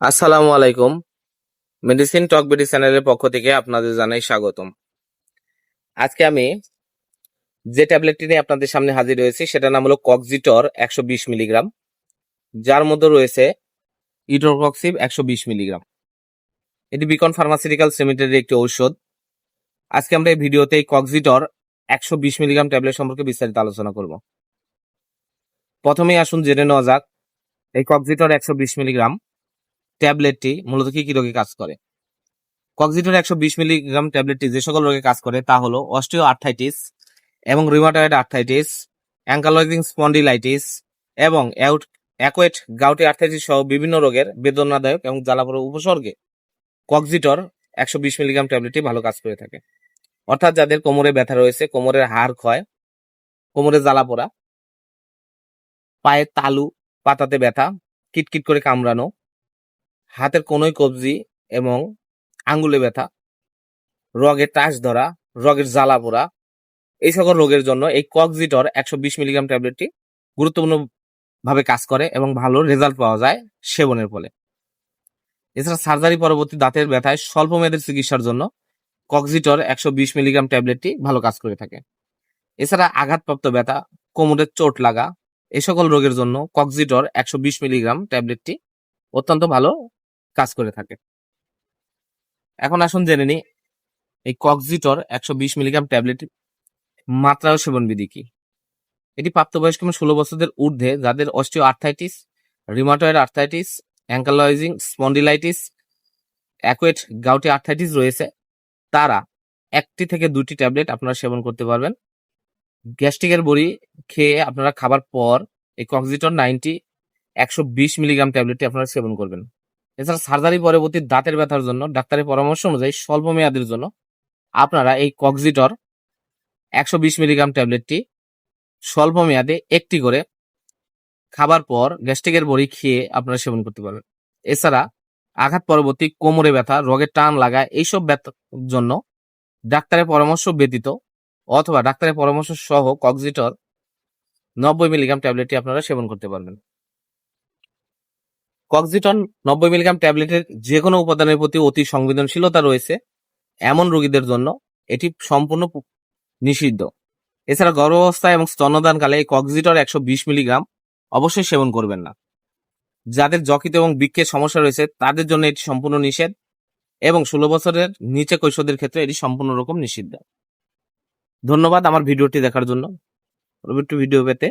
আসসালামু আলাইকুম। মেডিসিন টক বিডি চ্যানেলের পক্ষ থেকে আপনাদের জানাই স্বাগতম। আজকে আমি যে ট্যাবলেটটি নিয়ে আপনাদের সামনে হাজির হয়েছি, সেটার নাম হলো কক্সিটর একশো বিশ মিলিগ্রাম। যার মধ্যে রয়েছে ইডোরকক্সিব একশো বিশ মিলিগ্রাম। এটি বিকন ফার্মাসিউটিক্যাল লিমিটেডের একটি ঔষধ। আজকে আমরা এই ভিডিওতে এই কক্সিটর একশো বিশ মিলিগ্রাম ট্যাবলেট সম্পর্কে বিস্তারিত আলোচনা করব। প্রথমেই আসুন জেনে নেওয়া যাক, এই কক্সিটর একশো বিশ মিলিগ্রাম ট্যাবলেটটি মূলত কি কি রোগে কাজ করে? কক্সিটোর একশো বিশ মিলিগ্রাম ট্যাবলেটটি যে সকল রোগে কাজ করে তা হলো অস্টিও আর্থাইটিস এবং রিমাটয়েড আর্থাইটিস অ্যাঙ্কালজিং স্পন্ডিলাইটিস এবং অ্যাকোয়েট গাউটি আর্থাইটিস সহ বিভিন্ন রোগের বেদনাদায়ক এবং জ্বালাপোড়া উপসর্গে কক্সিটর একশো বিশ মিলিগ্রাম ট্যাবলেটটি ভালো কাজ করে থাকে। অর্থাৎ যাদের কোমরে ব্যথা রয়েছে, কোমরের হাড় ক্ষয়, কোমরে জ্বালাপোড়া পায়ের তালু, পাতাতে ব্যথা, কিটকিট করে কামড়ানো হাতের কোনোই কবজি এবং আঙ্গুলে ব্যথা, রগের টাচ ধরা, রগের জ্বালা পোড়া, এই সকল রোগের জন্য এই কক্সিটর একশো বিশ মিলিগ্রাম ট্যাবলেটটি গুরুত্বপূর্ণভাবে কাজ করে এবং ভালো রেজাল্ট পাওয়া যায় সেবনের ফলে। এছাড়া সার্জারি পরবর্তী দাঁতের ব্যথায় স্বল্প মেয়াদের চিকিৎসার জন্য কক্সিটর একশো বিশ মিলিগ্রাম ট্যাবলেটটি ভালো কাজ করে থাকে। এছাড়া আঘাতপ্রাপ্ত ব্যথা কোমরের চোট লাগা এই সকল রোগের জন্য কক্সিটর একশো বিশ মিলিগ্রাম ট্যাবলেটটি অত্যন্ত ভালো কাজ করে থাকে। এখন আসুন জেনে নিই, এই কক্সিটর একশো বিশ মিলিগ্রাম ট্যাবলেট মাত্রা ও সেবন বিধি কি? এটি প্রাপ্তবয়স্ক এবং ষোলো বছরদের ঊর্ধ্বে যাদের osteoarthritis rheumatoid arthritis, ankylosing spondylitis, acute gouty arthritis রয়েছে, তারা একটি থেকে দুটি ট্যাবলেট আপনারা সেবন করতে পারবেন। গ্যাস্ট্রিকের বড়ি খেয়ে আপনারা খাবার পর এই কক্সিটর নাইনটি একশো বিশ মিলিগ্রাম ট্যাবলেটটি আপনারা সেবন করবেন। এছাড়া সার্জারি পরবর্তী দাঁতের ব্যথার জন্য ডাক্তারের পরামর্শ অনুযায়ী স্বল্প মেয়াদের জন্য আপনারা এই কক্সিটর একশো বিশ মিলিগ্রাম ট্যাবলেটটি স্বল্প মেয়াদে একটি করে খাবার পর গ্যাস্ট্রিকের বড়ি খেয়ে আপনারা সেবন করতে পারবেন। এছাড়া আঘাত পরবর্তী কোমরে ব্যথা রগের টান লাগা এইসব ব্যথার জন্য ডাক্তারের পরামর্শ ব্যতীত অথবা ডাক্তারের পরামর্শ সহ কক্সিটর নব্বই মিলিগ্রাম ট্যাবলেটটি আপনারা সেবন করতে পারবেন। কক্সিটন নব্বই মিলিগ্রাম ট্যাবলেটের যে কোনো উপাদানের প্রতি অতি সংবেদনশীলতা রয়েছে এমন রোগীদের জন্য এটি সম্পূর্ণ নিষিদ্ধ। এছাড়া গর্ভাবস্থা এবং স্তন্যদানকালে এই কক্সিটর একশো বিশ মিলিগ্রাম অবশ্যই সেবন করবেন না। যাদের যকৃত এবং বৃক্কের সমস্যা রয়েছে, তাদের জন্য এটি সম্পূর্ণ নিষেধ এবং ষোলো বছরের নিচে কৈশোরদের ক্ষেত্রে এটি সম্পূর্ণ রকম নিষিদ্ধ। ধন্যবাদ আমার ভিডিওটি দেখার জন্য। পরবর্তী ভিডিও পেতে